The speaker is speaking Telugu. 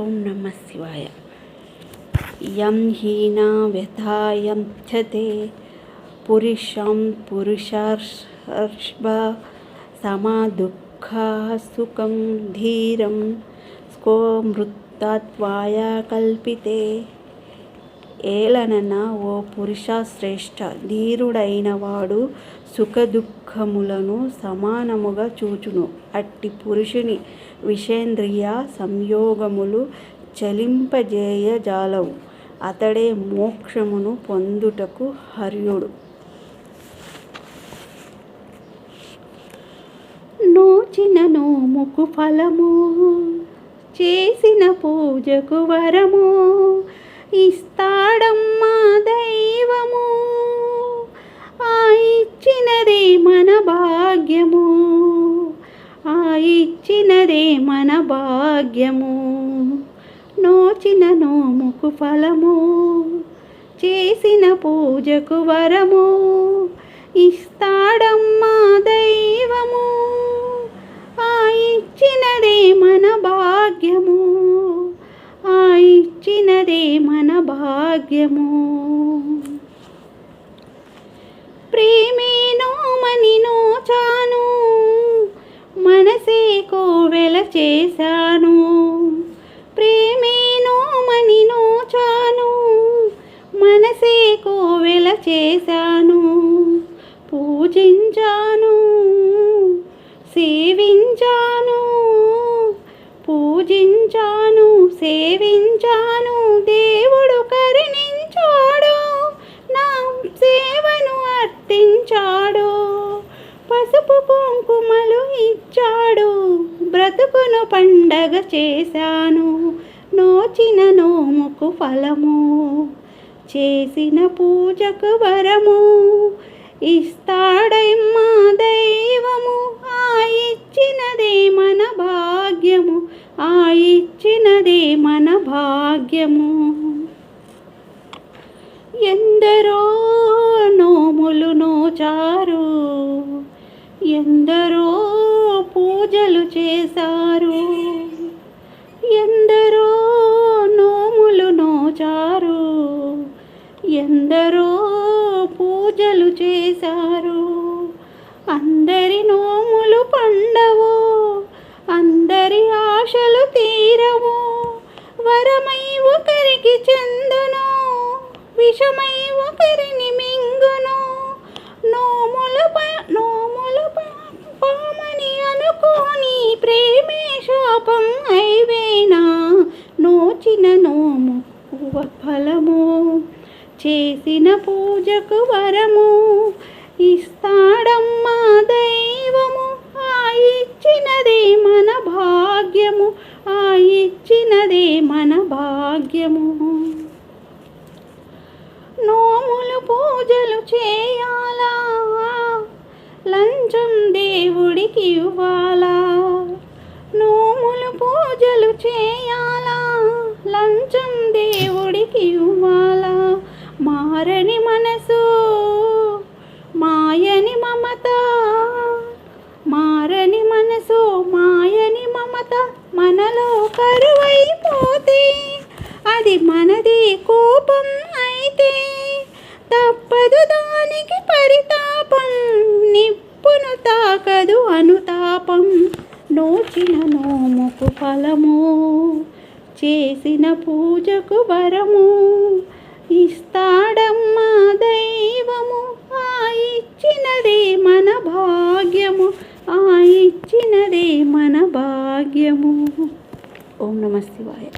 ओम नमः शिवाय। यम हीना व्यथा यम छते पुरुषम पुरुषं समा दुख सुखम धीरम स्को मृत्तात्वाया कल्पिते। ఏలనన ఓ పురుష శ్రేష్ఠ ధీరుడైన వాడు సుఖదుఃఖములను సమానముగా చూచును. అట్టి పురుషుని విషేంద్రియ సంయోగములు చలింపజేయజాలవు అతడే మోక్షమును పొందుటకు హర్యుడు. నోచిన నోముకు ఫలము చేసిన పూజకు వరము ఇస్తాడమ్మా దైవము. ఆ ఇచ్చినదే మన భాగ్యము. ఆ ఇచ్చినదే మన భాగ్యము. నోచిన నోముకు ఫలము. చేసిన పూజకు వరము. ఇస్తాడమ్మా దైవము. ఆ ఇచ్చినదే మన భాగ్యము. పుట్టినదే మన భాగ్యము. ప్రేమే నోమని నోచాను మనసే కోవెల చేశాను. ప్రేమే నోమని నోచాను మనసే కోవెల చేశాను. పూజించాను సేవించాను పూజించాను సేవి ఇచ్చాడు. బ్రతుకును పండగ చేశాను. నోచిన నోముకు ఫలము. చేసిన పూజకు వరము. ఇస్తాడమ్మా దైవము. ఆ ఇచ్చినదే మన భాగ్యము. ఆ ఇచ్చినదే మన భాగ్యము. ఎందరో నోములు నోచారు. ఎందరో చేశారు. ఎందరో నోములు నోచారు. ఎందరో పూజలు చేశారు. అందరి నోములు పండవు. అందరి ఆశలు తీరవు. వరమై ఒకరికి చెందును. విషమై ఒకరిని మింగు ఫలము చేసిన పూజకు వరము. ఇస్తాడమ్మా దైవము. ఆ ఇచ్చినదే మన భాగ్యము. ఆ ఇచ్చినదే మన భాగ్యము. నోములు పూజలు చేయాలా? లంచం దేవుడికి ఇవ్వాలా? నోములు పూజలు చేయాలా? లంచం దేవుడికి మాయని మనలో కరువైపోతే అది మనది కోపం అయితే తప్పదు దానికి పరితాపం. నిప్పును తాకదు అనుతాపం. నోచిన నోముకు ఫలము. చేసిన పూజకు వరము. ఇస్తాడము భాగ్యము ఓం నమ శివాయ.